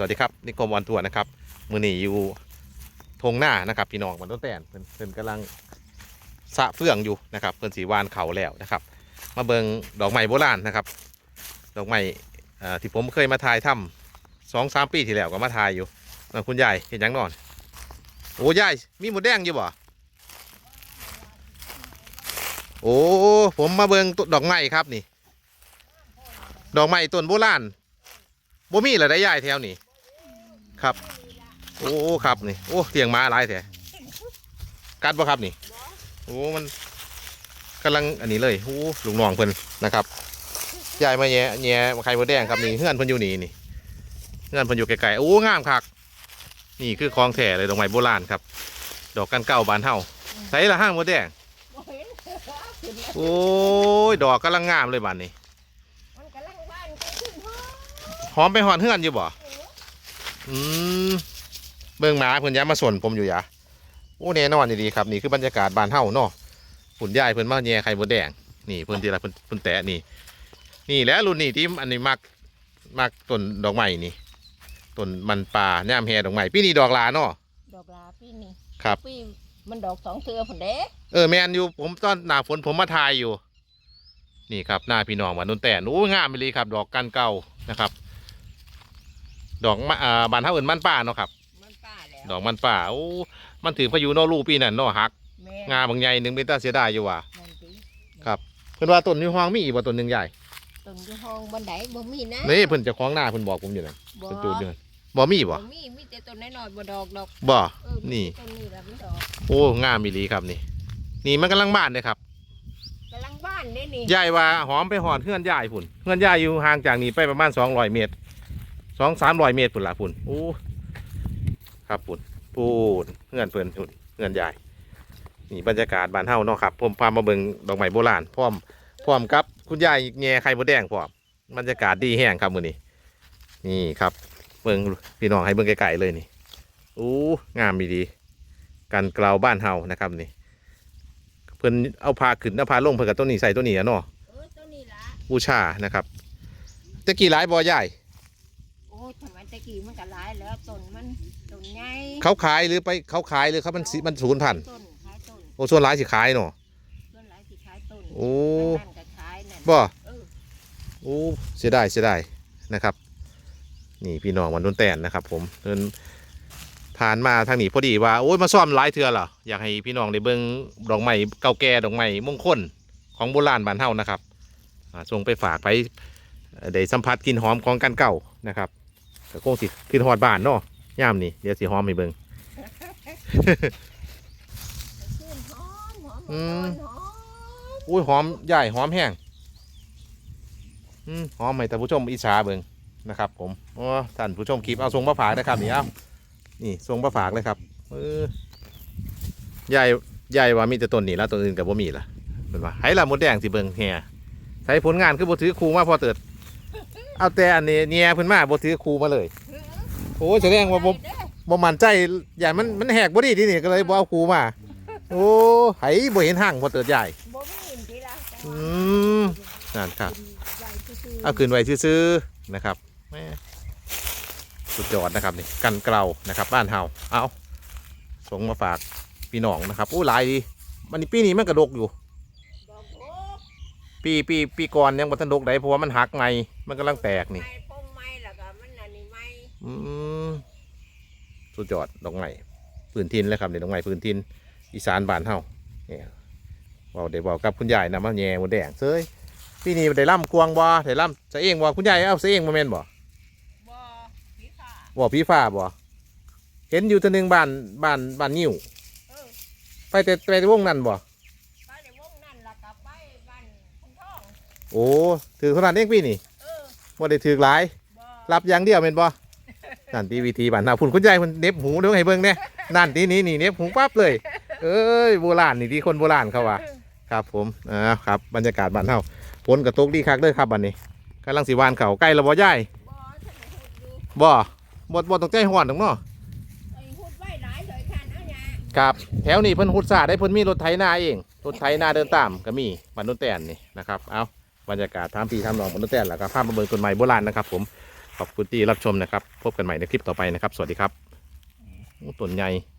สวัสดีครับนิคมวันทัวร์นะครับมือหนีอยู่ทงหน้านะครับ พี่น้องมันต้นแตนเพิ่นเพิ่นกำลังสะเฟื่องอยู่นะครับเพิ่นสีวานเขาแล้วนะครับ มาเบิงดอกไม้โบราณนะครับ ดอกไม้ที่ผมเคยมาถ่ายถ้ำสองสามปีที่แล้วก็มาถ่ายอยู่นั่คุณยายเห็นยังนอนโอ้ยายมีหมูแดงอยู่บ่โอ้ผมมาเบิงต้นดอกไม้ครับนี่ ดอกไม้ต้นโบราณบ่มีเหรอได้ยายแถวนี้ ครับ โอ้ครับนี่โอ้เตียงม้าหลายแท้กัดบ่ครับนี่ โอ้มันกำลังอันนี้เลยโอ้ลุงน้องเพิ่นนะครับยายมาแย่แย่มาไข่มดแดงครับนี่เฮือนเพิ่นอยู่นี่นี่เฮือนเพิ่นอยู่ไกลๆโอ้งามคักนี่คือของแท้เลยดอกไม้โบราณครับ ดอกกันเก่าบานเฮาใส่ละห้างมดแดงบ่เห็นขึ้นแล้วโอ้ยดอกกำลังงามเลยบานนี้มันกำลังบ้านก็ขึ้นห้องหอมไปหอนเฮือนอยู่บ่ อืมเบิ่งหมาเพิ่นย้ายมาสวนผมอยู่ยะโอ้แน่นอนดีๆครับนี่คือบรรยากาศบ้านเฮาเนาะหุ่นยายเพิ่นมาแย่ไข่มดแดงนี่เพิ่นทีละเพิ่นเพิ่นแตะนี่ นี่แหล้วรุ่นนี้ที่อันนี้มักมักต้นดอกไม้นี่ต้นมันป่าแนมแฮดอกไม้ปีนี้ดอกหลาเนาะดอกลาพี่นี่ครับพี่มันดอกสองเทือผนเด้เออแมนอยู่ผมตอนหน้าฝนผมมาถ่ายอยู่ นี่ครับหน้าพี่น้องบ้านนุ่นแต่นโอ้งามไปเลยครับ ดอกกันเก่านะครับ ดอกมะอ่าบ้านเฮาเอิ้นมันป่าเนาะครับ มันป้าแล้วดอกมันป่าโอ้มันถือพายุเนอลูกปีนั่นเนอหัก แม่งาบางใหญ่หนึ่งเป็นตาเสียดายอยู่ว่ะนั่นสิครับเพิ่นว่าต้นนี้ห้องมีอีกว่าต้นหนึ่งใหญ่ต้นอยู่ห้องบันไดบ่มีนะนี่เพิ่นเจะคล้าของหน้าเพิ่นบอกผมอยู่นั่นบ่เพิ่นจูดอยู่นั่นบ่มีบ่บ่มีมีแต่ต้นน้อยๆบ่ดอกดอกบ่ เออมีนี่ ต้นนี้ละมันดอกโอ้งามอีหลีครับนี่ นี่มันกำลังบ้านเลยครับกำลังบ้านเด้นี่ยายว่าหอมไปหอนเพื่อนยายพุ่นเพื่อนยายอยู่ห่างจากนี้ไปประมาณ200เมตร 2 300เมตรพุ่นละพุ่นโอ้ครับพุ่นพูนเพื่อนเพิ่นพุ่นเพื่อนยายนี่บรรยากาศบ้านเฮาเนาะครับผมพามาเบิ่งดอกไม้โบราณพร้อมพร้อมกับคุณยายแง่ไข่มดแดงพร้อมบรรยากาศดีแห้งครับมื้อนี้นี่ครับเบิ่งพี่น้องให้เบิ่งไกลๆเลยนี่โอ้งามดีๆกันเกลาวบ้านเฮานะครับนี่เพิ่นเอาพาขึ้นเอาพาลงเพิ่นกับต้นนี้ใส่ต้นนี้อะเนาะเออต้นนี้ละบูชานะครับตะกี้หลายบ่อใหญ่โอ้ยทำไมตะกี้มันก็หลายแล้วต้นมันต้นใหญ่เขาขายหรือไปเขาขายหรือเขามันสิมันศูนย์พันธุ์ต้นขายต้นโอ้ส่วนหลายสิขายเนาะต้นหลายสิขายต้นโอ้นั่นก็ขายนั่นบ่เออโอ้เสียดายเสียดายนะครับ นี่พี่น้องวันนุ่นแตนนะครับ ผมเดินผ่านมาทางนี้พอดีว่าโอ้ยมาซ่อมหลายเทือเหรออยากให้พี่น้องได้เบิ่งดอกไม้เก่าแก่ดอกไม้มงคลของโบราณบ้านเฮานะครับอ่าส่งไปฝากไปเอ่อได้สัมผัสกลินหอมของกันเก่านะครับ ก็คงสิขึ้นฮอดบ้านเนาะย่ามนี่เดี๋ยวสิหอมให้เบิ่งชื่นหอมหอมอืมหอมอุ้ยหอมใหญ่หอมแห้งอืมหอมให้ท่านผู้ชมอิจฉาเบิ่งนะครับ ผมอ๋อท่านผู้ชมคลิปเอาทรงมาฝากนะครับนี่เอานี่ทรงมาฝากเลยครับเออใหญ่ใหญ่ว่ามีแต่ต้นนี้แล้วต้นอื่นกับบ่มีละเป็นว่าให้ละมดแดงสิเบิ่งแห่ใช้ผลงานคือบ่ถือครูมาพอเติด เอาแต่อันนี้เนี่ยเพิ่นมาบ่ถือครูมาเลย โอ้ยแสดงว่าบ่ไปเด้อบ่มั่นใจอย่างมันมันแหกบ่ดีทีนี่ก็เลยบ่เอาครูมา โอ้ไผบ่เห็นห่างพอเติดใหญ่บ่มีอินทีละแต่อืว่ามนั่นครับใหญ่ซื่อๆเอาคืนไว้ซื้อๆนะครับแม่สุดยอดนะครับนี่กันเกลานะครับ บ้านเฮาเอาส่งมาฝากพี่น้องนะครับโอ้หลายดีมันนี้ปีนี้มันกระดกอยู่ดอกโอ้ ปีปีปีก่อนยังบัทันดกได้เพราะว่ามันหักไงมันกำลังแตกนี่ไม้ป้องไม้แล้วก็มันอันนี้ไม้อืมสุดยอดดอกไม้พื้นทินเลยครับนี่ดอกไม้พื้นทินอีสานบ้านเฮาเนี่ยเว่าเดี๋ยวบอกกับคุณยายนะมาแย่หมดแดงเซ้ยปีนี้ได้ล่ำกวางบ่ได้ล่ำเสะเองบ่คุณยายเอาเสะเองมาแม่นบ่บ่ผีขาบ่พี่ฟ้าบ่เห็นอยู่ตัวหนึงบ้านบ้านบ้านนิ่วเออไปแต่ไปแต่วงนั้นบ่ ไปในวงนั่นแล้วก็ไปบ้านคุณทอง โอ้ถือเท่านั้นเองปีนี่เออบ่ได้ถือหลายบ่รับอย่างเดียวแม่นบ่นั่นทีวีทีบ้านนาพุ่นคุณยายเพิ่นเหน็บหูเด้อให้เบิ่งแน่นั่นทีนี้นี่เหน็บหูปั๊บเลย เอ้ยโบราณนี่ที่คนโบราณเขาว่าครับผมอ่าครับบรรยากาศบ้านเฮาฝนกระตกดีคักเด้อครับบัดนี้กำลังสิหวานเขาใกล้แล้วบ่ยายบ่ท่านได้พูดอยู่บ่บ่บ่ต้องใจฮ้อนดอกเนาะไอ้พูดไว้หลายเลยคันเอาหยังครับแถวนี้เพิ่นหุดสาได้เพิ่นมีรถไถนาเองรถไถนาเดินตามก็มีบ้านโนนแตนนี่นะครับเอา บรรยากาศท่ามปีท่ามนองบนต้นแต้นแล้วก็ภาพประเมินกฎหมาโบราณนะครับ ผมขอบคุณที่รับชมนะครับ พบกันใหม่ในคลิปต่อไปนะครับ สวัสดีครับต้นใหญ่